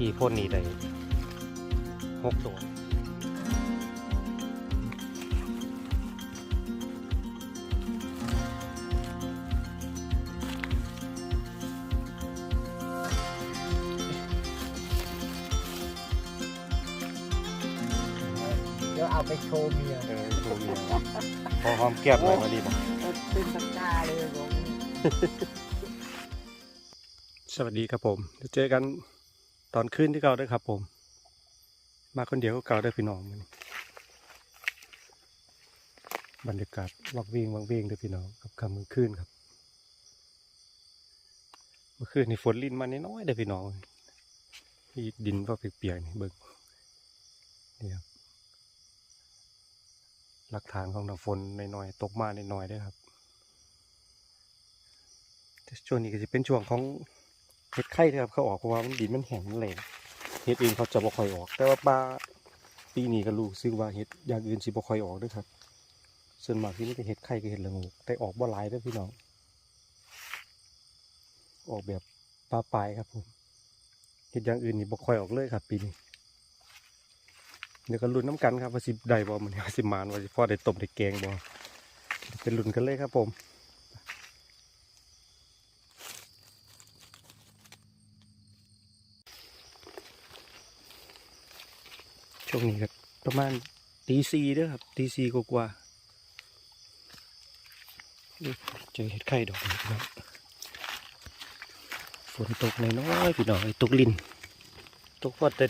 กี้พ่นนี่ได้หกตัวเดี๋ยวเอาไปโชว์เมียเออตัวเมียพอหอมแก้มเลยมาดีบอกเป็นตะกร้าเลยผมสวัสดีครับผมเดี๋ยวเจอกัน ตอนคืนที่เก่าด้วยครับผม มาคนเดียวก็เก่าได้พี่น้องมันบรรยากาศวักเวงวักเวงด้อพี่น้องกับคำมือคืนครับเมื่อคืนนี่ฝนลินมาน้อยๆเด้พี่น้องที่ดินก็เปียกๆนี่เบิ่งนี่ครับหลักฐานของน้ำฝนน้อยๆตกมาน้อยๆด้ครับช่วงนี้ก็จะเป็นช่วงของ เห็ดไข่ครับเขาออกเพราะว่ามันดินมันแห้งมันแหลงเห็ดอื่นเขาจะบ่ค่อยออก แต่ว่าปลาปีนี้ก็รู้ซึ่งว่าเห็ดอย่างอื่นสิบ่ค่อยออกด้วยครับ ส่วนมากที่นี่จะเห็ดไข่กับเห็ดละงูแต่ออกบ่หลายเด้อพี่น้องออกแบบปลาปลายครับผมเห็ดอย่างอื่นนี่บ่ค่อยออกเลยครับ ปีนี้เดี๋ยวก็ลุ้นน้ำกันครับว่าสิได้บ่มันว่าสิมานว่าสิพอได้ต้มได้แกงบ่เป็นลุ้นกันเลยครับผม ช่วงนี้ครับประมาณตีสี่ด้อครับตีสี่กว่าๆเจอเห็ดไข่ดอกครับฝนตกน้อยๆพี่น้องไอ้ตกลินตกพอแต่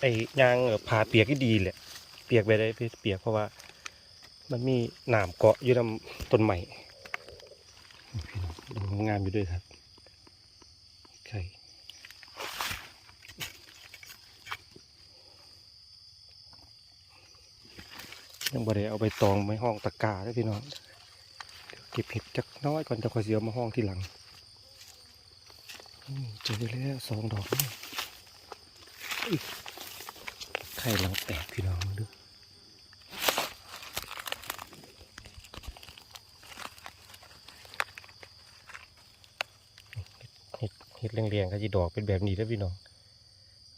ไอ้ยางเออผ่าเปียกก็ดีแหละเปียกไปได้เปียกเพราะว่า มันมีหนามเกาะอยู่ลำต้นใหม่พี่น้องดูงามอยู่ด้วยครับไข่ ยังบ่ได้เอาไปตองไม้ห้องตะกร้าด้วยพี่น้องเก็บเห็ดจักน้อยก่อนจะคอยเสียวมาห้องที่หลังเจอแล้วสองดอกไข่หลังแตกพี่น้องดูเห็ดเรียงๆก็จะดอกเป็นแบบนี้แล้วพี่น้อง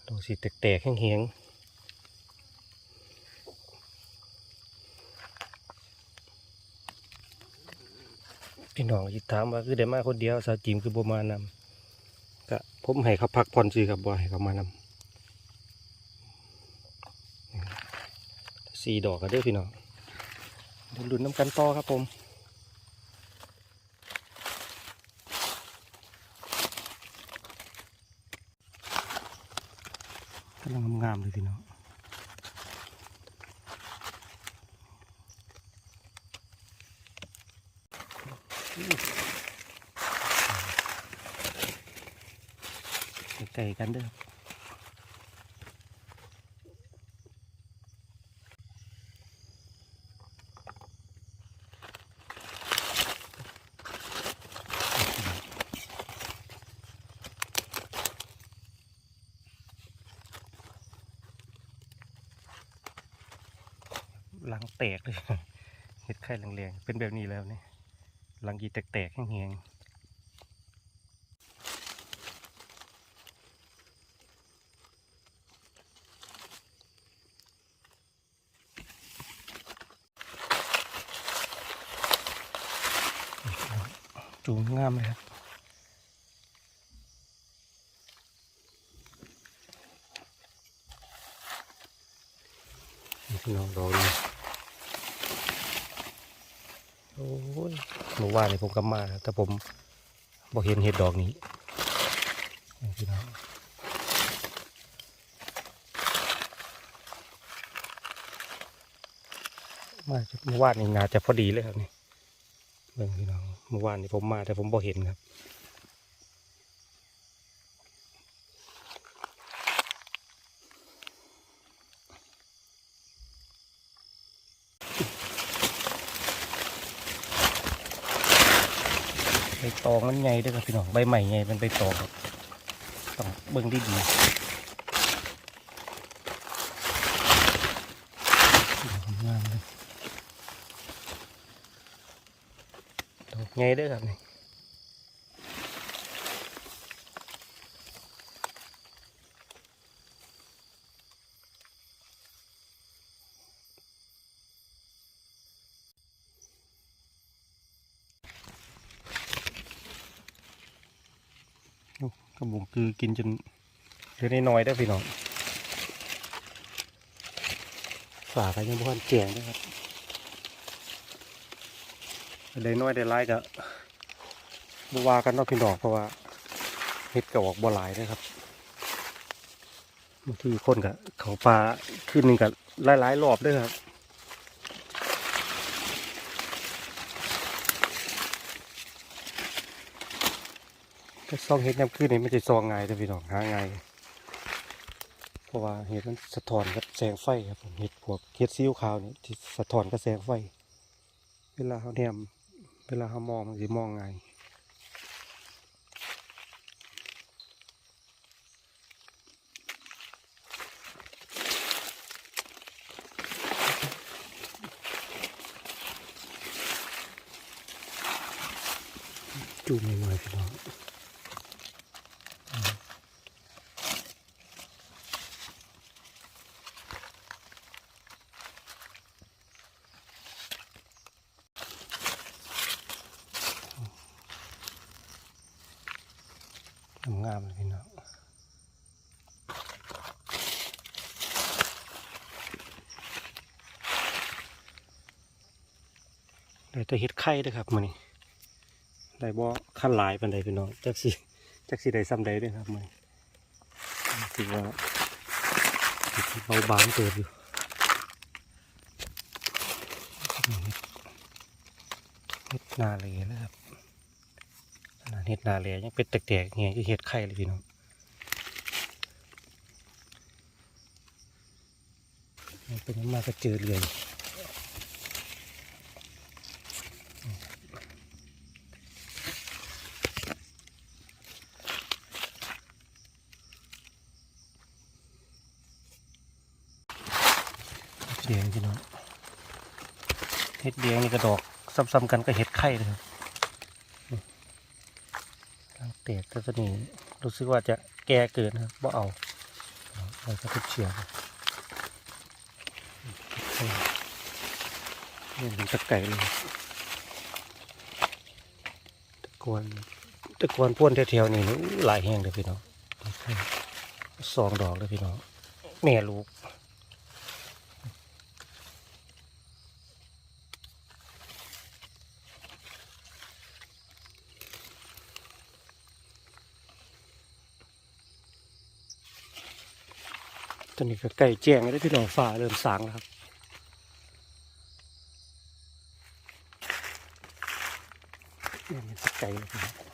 ดอกสีแตกๆแห้งๆ พี่น้องที่ถามว่าคือได้มาคนเดียวสาวจิมคือบ่มานำก็ผมให้เขาพักผ่อนซื้อครับบ่ให้เขามานำสี่ดอกก็เด้พี่น้องเดี๋ยวลุ้นน้ำกันต่อครับผมกำลังงามเลยพี่น้อง ไก่กันเด้อหลังแตกเลยเห็ดไข่แรงๆเป็นแบบนี้แล้วเนี่ย หลังยีแตกๆแห้งๆจูงงามเลยครับพี่น้องเราเลย โอ้ยเมื่อวานนี่ผมก็มาแต่ผมบอกเห็นเห็ดดอกนี้พี่น้องมาเมื่อวานนี่งาจะพอดีเลยครับนี่เบิ่งพี่น้องเมื่อวานนี้ผมมาแต่ผมบอกเห็นครับ ใบตองมันใหญ่ด้วยครับพี่น้องใบใหม่ใหญ่เป็นใบตองครับต้องเบิ่งดีดีงามเลยดอกไงเด้อครับนี่ กระบุงคือกินจนเหลือน้อยได้พี่น้องฝากันยังบ่ทันแจงนะครับได้น้อยได้หลายก็บ่ว่ากันเนาะพี่น้องเพราะว่าเฮ็ดก็ออกบ่หลายนะครับบางทีคนก็เขาปลาขึ้นหนึงก็หลายๆรอบด้วยครับ ซองเห็ดน้ำขึ้นนี่มันจะซองง่ายแต่พี่น้องหาง่ายเพราะว่าเห็ดมันสะท้อนกับแสงไฟครับผมเห็ดพวกเห็ดซีอิ๊วขาวนี่ที่สะท้อนกับแสงไฟ เวลาเขาเนี่ยเวลาเขามองมันจะมองง่ายจูมหน่อยๆพี่น้อง งามเลยพี่น้องได้แต่เห็ดไข่ด้วยครับมันนี่ได้บ่ขั้นหลายปันใดพี่น้องจักสิจักสิได้ซ้ำใดเด้วยครับมันถือว่าเบาบางเติบอยู่เห็ดนาเลยนะครับ เห็ดนาเลยยังเป็นแตกๆเงี้ยเห็ดไข่เลยพี่น้องเป็นน้ำมาก็เจอเลยเห็ดแดงพี่น้องเห็ดแดงนี่กระดอกซ้ำๆกันก็เห็ดไข่เลยครับางเตะแต่ตัวนี้รู้สึกว่าจะแก่เกินครับบ่เอาเอาก็ทุกเชียร์นี่เป็นตะไก่เลยตะกวนตะกวนพ่นแถวๆนี้หลายแห้งเลยพี่น้องสองดอกเลยพี่น้องแม่ลูก ตอนนี้ก็ไก่แจ้งแล้วพี่น้องฝ่าเริ่มสางแล้วครับเนี่ยมันไก่เลยครับ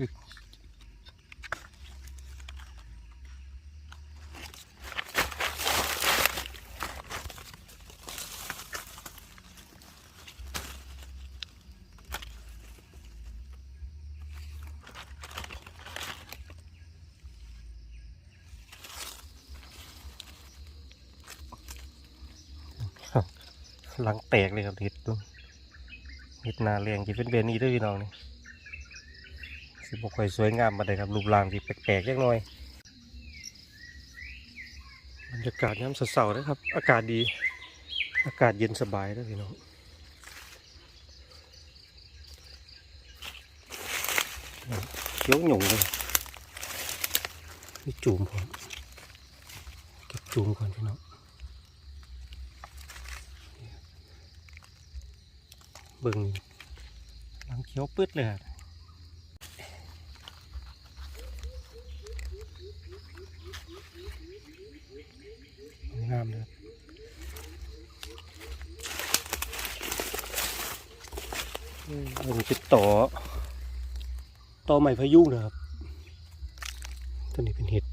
หลังแตกเลยครับเห็ดดูเห็ดนาเรียงที่เป็นเบนนี้ด้วยพี่น้องนี่ สิบกค่อยสวยงามมาเลยครับรูปร่างที่แปลกๆเล็กน้อยบรรยากาศย้ำเสาๆนะครับ อากาศดี อากาศเย็นสบายด้วยพี่น้องเขียวหนุ่งเลยนี่จูมผมเก็บจูมก่อนพี่น้องเบิ่งนี่หลังเขียวปืดเลยอะงามเลยอืมอันนี้เป็นต่อ ต่อไม้พะยุนะครับ ตัวนี้เป็นเห็ด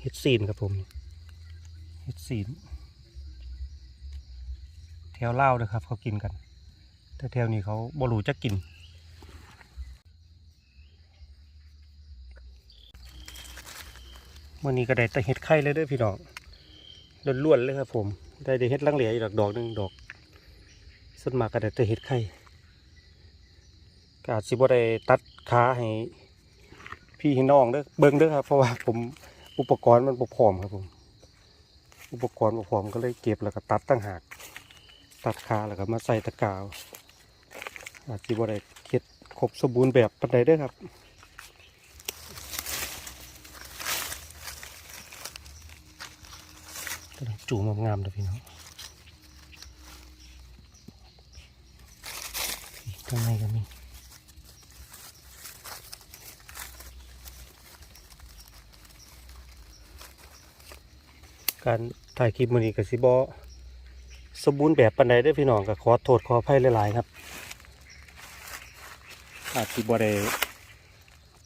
เห็ดซีนครับผม เห็ดซีน แถวเล่านะครับ เขากินกัน แต่แถวนี้เขาบรูจะกินนวันนี้ก็ได้แต่เห็ดไข่เลยเด้อพี่น้อง ล้วนๆเลยครับ ผม ได้ได้เห็ดลังเหลียอีกดอกหนึ่งดอกส่วนมากก็ได้แต่เห็ดไข่กาจสิบ่ได้ตัดขาให้พี่ให้น้องเด้อเบิ่งเด้อครับ เพราะว่าผมอุปกรณ์มันบ่พร้อมครับผม อุปกรณ์บ่พร้อมก็เลยเก็บแล้วก็ตัดตั้งหาก ตัดขาแล้วก็มาใส่ตะกาวอาจสิบ่ได้เฮ็ดครบสมบูรณ์แบบปานใดเด้อครับ กำลัง จูงงามๆเลยพี่น้องข้างในก็มีการถ่ายคลิปมือนี้กับสิบอสมบูรณ์แบบปันใดได้พี่น้องก็ขอโทษขออภัยหลายๆครับ อาจสิบ่ได้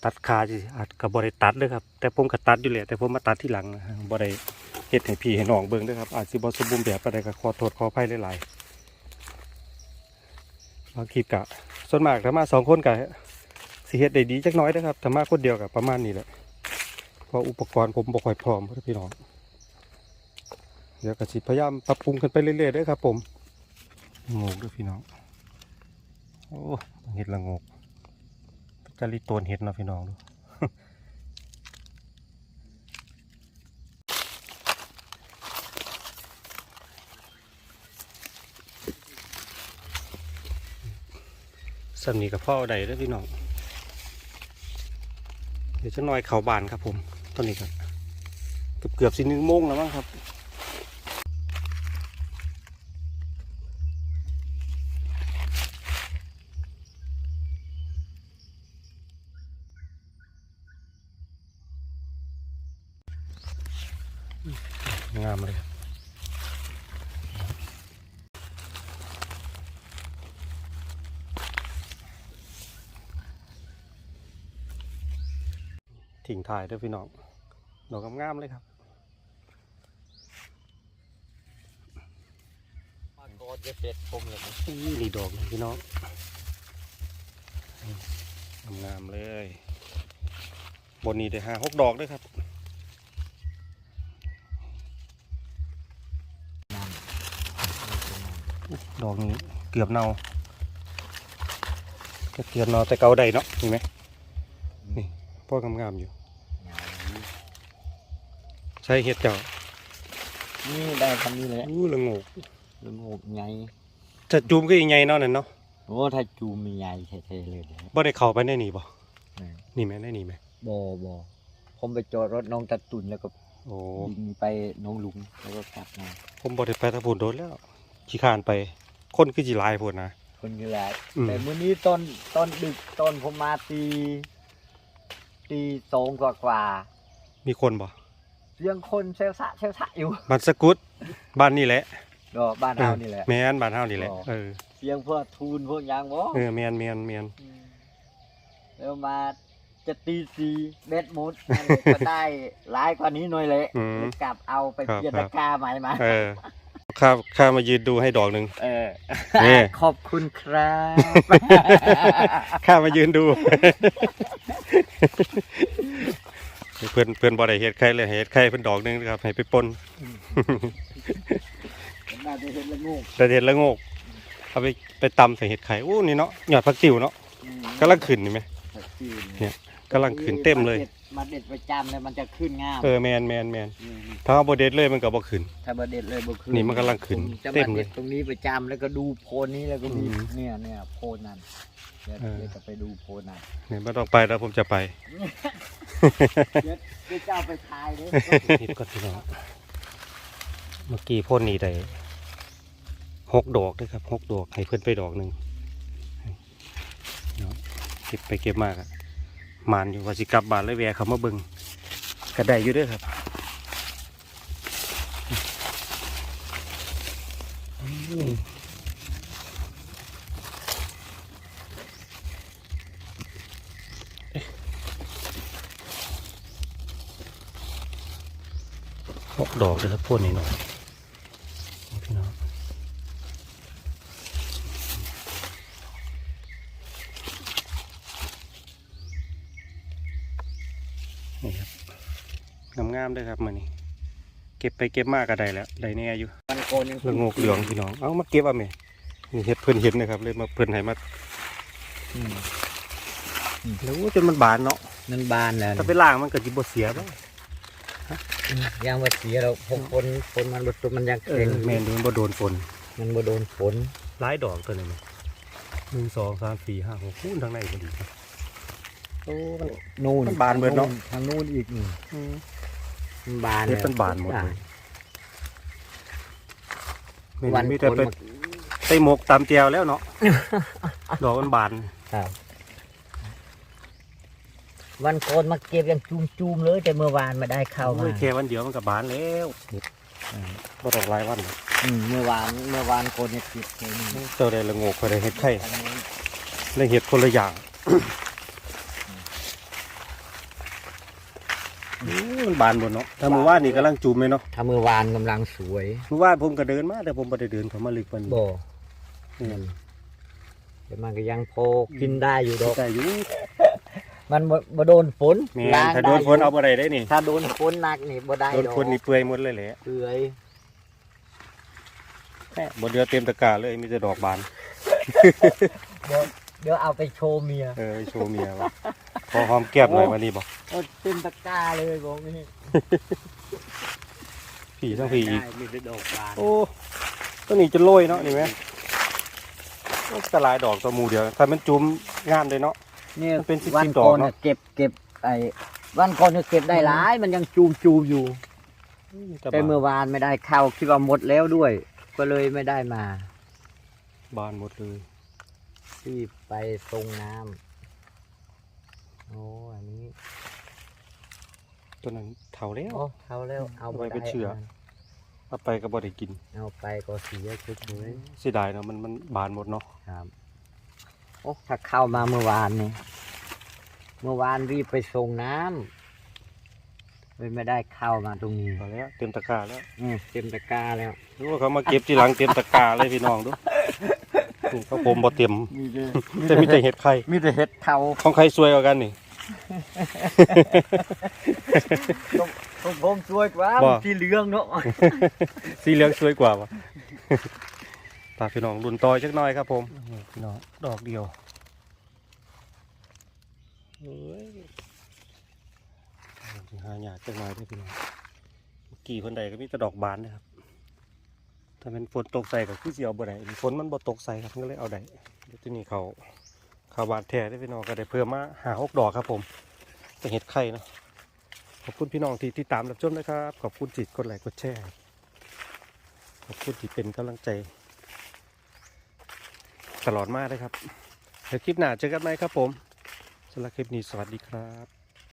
ตัดขาสิอาจกับ่ได้ตัดเลยครับ แต่ผมก็ตัดอยู่แหละแต่ผมมาตัดที่หลังนะฮะบ่ได้ เฮ็ดให้พี่ให้น้องเบิ่งด้วยครับอาจสิบ่สมบูรณ์แบบปานใดก็ขอโทษขออภัยหลายๆบางคลิปกะส่วนมากถ้ามาสองคนกะสิเฮ็ดได้ดีจักน้อยเด้อครับถ้ามาคนเดียวกะประมาณนี้แหละเพราะอุปกรณ์ผมบ่ค่อยพร้อมเด้อพี่น้องเดี๋ยวก็สิพยายามปรับปรุงกันไปเรื่อยๆด้อครับ ผมงกเด้อพี่น้องโอ้เห็ดละงกจาริโตนเห็ดนาะพี่น้องดู สำนีกับพ่อใดเด้อพี่น้อง เดี๋ยวจะน้อยเขาบานครับผมตอนนี้ครับเกือบเกือบสิหนึ่งโมงแล้วมั้งครับงามเลยครับ ถิ่งถ่ายเด้วยพี่น้องดอกงามๆเลยครับมาโกดจะเสร็จผมเลยนะนี่นี่ดอกหนึ่งพี่น้องงามๆเลย บนนี้ได้ห้าหกดอกด้วยครับดอกนี้เกือบเนาก็เกือบเนาแต่เกาได้เนาะเห็นไหมนี่พ่อกงามๆอยู่ ใช้เห็ดเจ้านี่ได้คำนี้เลยอู้ละโงกลุงอบใหญ่จะจูมก็ยังไงเนาะนั่นเนาะโอ้ถ้าจูมมีใหญ่เท่ๆเลยเดี๋ยวบ่ได้เข้าไปในนี่บ่นี่นี่ไหมในนี่ไหมบอบอผมไปจอดรถน้องตัดตุนแล้วก็โอ้ยิงไปน้องลุงแล้วก็กลับมาผมบ่ได้ไปทางพูนโดนแล้วขี้ขานไป คนคือจีหลายพูนนะคนกีฬาอืมแต่มื้อนี้ตอนตอนดึกตอนผมมาตีตีสองกว่ากว่ามีคนบ่ๆ เสียงคนเซลซะเซลซะอยู่บ้านสกุดบ้านนี่แหละก็บ้านเรานี่แหละ แม่นบ้านเฮานี่แหละอ๋อเออเสียงพวกทูนพวกหยางบ่เออแม่นแม่นแม่นแล้วมาจะตีสีเบ็ดหมดนั่นเลยก็ได้หลายกว่านี้หน่อยเลยอืมเลยกลับเอาไปครับเปลี่ยนครัตะบกร้าใหม่มาเออข้าข้ามายืนดูให้ดอกหนึ่งเออนี่ขอบคุณครับข้ามายืนดู เพื่อนเพื่อนบ่ได้เฮ็ดไข่เลยเฮ็ดไข่เพิ่นดอกหนึงนะครับให้ไปปนน่าจะเห็นละงูแต่เฮ็ดละโงกเอาไปไปตำใส่เห็ดไข่อู้นี่เนาะยอดผักติ๋วเนาะกำลังขึ้นนี่ไหมเนี่ยกำลังขึ้นเต็มเลยมาเด็ดประจำเลยมันจะขึ้นงามเออแมนแมนแมนมถ้าเอาบ่เด็ดเลยมันก็บ่ขึ้นถ้ามาเด็ดเลยบ่ขึ้นนี่มันกำลังขึ้นจะเต็มามเลยเด็ดตรงนี้ประจำแล้วก็ดูโพนนี้แล้วก็มีอืมเนี่ยเนี่ยโพนนั่นเดี๋ยวเออเดี๋ยวจะไปดูโพนนั่นเนี่ยไม่ต้องไปแล้วผมจะไป เดี๋ยวเดี๋ยวจะเอาไปทายเลยนิดก่อนพี่น้องเมื่อกี้พ่นนี่ได้หกดอกด้วยครับหกดอกให้เพื่อนไปดอกหนึ่งเนาะเก็บไปเก็บมากอะมานอยู่ว่าสิกลับบ้านเลยแวะเขามาเบิ่งก็ได้อยู่เด้วยครับอืม หกดอกเลยครับพ่นนี่หน่อยพี่น้องนี่ครับงามๆเด้วยครับมื้อนี้เก็บไปเก็บมากก็ได้แล้วได้แน่อยู่มันโกนยังละโงกเหลืองพี่น้องเอามาเก็บเอาแม่นี่เฮ็ดเพิ่นเห็นนะครับ เลยมาเพิ่นให้มาอืมแล้วจนมันบานเนาะมันบานแล้วถ้าไปล้างมันก็สิบ่เสียบ่ ยังว่าเสียเราพงฝนฝนมันบดมันยังเอแข็องแม่นดูมันบ่โดนฝนมันบ่โดนฝนหลายดอกตัวนี้แม่หนึ่งสองสามสี่ห้าหกคูณทางในพอดีครับ โอ้มัน นู่นมันบานเบิดเนาะทางนู่นอีกนี่มันบานเฮ็ดมันบานหมดเลยแม่นมีแต่ไปไปหมกตามแจวแล้วเนาะ ดอกมันบาน ครับ วันโกนมาเก็บยังจูมๆเลย แต่เมื่อวานมาได้เข้ามา โอ้ยแค่วันเดียวมันก็บานแล้วบ่ต้องหลายวันหรอกอืมเมื่อวานเมื่อวานโกนเนี่ยติดแค่นี้เจ้าได้ละโงกก็ได้เฮ็ดไข่อันนี้ได้เฮ็ดคนละอย่างอู้มันบานหมดเนาะถ้าเมื่อวานนี่กำลังจุ่มเลยเนาะถ้าเมื่อวานกำลังสวยเมื่อวานผมก็เดินมาแต่ผมบ่ได้เดินเข้ามาลึกกว่านี้บ่นี่แต่มันก็ยังพอกินได้อยู่ดอก ได้อยู่ มันบ่บ่โดนฝนแม่ล้างถ้าโดนฝนเอาบ่ได้ได้นี่ ถ้าโดนฝนหนักนี่บ่ได้โดนดอกฝนนี่เปื่อยหมดเลยแหละเปื่อยแม่บ่เดือเต็มตะกร้าเลยมีแต่ดอกบาน เดี๋ยวเดี๋ยวเอาไปโชว์เมียเออโชว์เมียว่าพอหอมแก้มหน่อยวันนี้บ่เอาเต็มตะกร้าเลยบอกนี่ผีทั้งผีอีก ได้มีแต่ดอกบาน โอ้ต้นนี้จะโรยเนาะนี่ไหมโอ้ตะลายดอกตัวหมูเดียวถ้ามันจุ่มงามเลยเนาะเนี่ยมันเป็นสิบวันสิบดอกก่อนเนอะน่ะเก็บเก็บไอ้วันก่อนเนี่ยเก็บได้หลาย มันยังจูมจูมๆอยู่แต่เมื่อวานไม่ได้เข้าคิดว่าหมดแล้วด้วย ก็เลยไม่ได้มาบานหมดเลยที่ไปตรงน้ำโอ้อันนี้ตัวนั้นเถาแล้ว โอ้เขาแล้วเอาเอาไว้บ่เป็นได้เชื้อเอาไปก็บ่ได้กินเอาไปก็เสียเฉยเสียดายเนาะมันมันบานหมดเนาะๆครับ โอ้ถ้าเข้ามาเมื่อวานนี่เมื่อวานรีบไปส่งน้ำเลยไม่ได้เข้ามาตรงนี้เอาแล้วเต็มตะกร้าแล้วอืมเต็มตะกร้าแล้วรู้ว่าเขามาเก็บทีหลังเต็มตะกร้าเลยพี่น้องดูนี่เขาผมบ่เต็มมีแต่แต่มีแต่เห็ดไข่มีแต่เห็ดเทาของใครสวยกว่ากันนี่ของผมสวยกว่าบ่ ที่เหลืองเนาะ สีเหลืองสวยกว่าวะตาพี่น้องรุ่นต่อยจักหน่อยครับผมพี่น้องดอกเดียวเฮ้ยหายากจักหน่อยเด้วยพี่น้องเมื่อกี่คนใดก็มีแต่ดอกบานนะครับถ้าเป็นฝนตกใส่ก็คือสิเอาบ่ได้ฝนมันบ่ตกใส่ครับก็เลยเอาได้เดี๋ยวที่นี่เขาเขาบานแท้ได้พี่น้องก็ได้เพิ่มมาหาหกดอกครับผมเป็นเห็ดไข่เนาะขอบคุณพี่น้องที่ติดตามรับชมนะครับ ขอบคุณจิตกดไลค์กดแชร์ ขอบคุณที่เป็นกำลังใจ ตลอดมากเลยครับเดี๋ยวคลิปหน้าเจอกันไหมครับผมสำหรับคลิปนี้สวัสดีครับ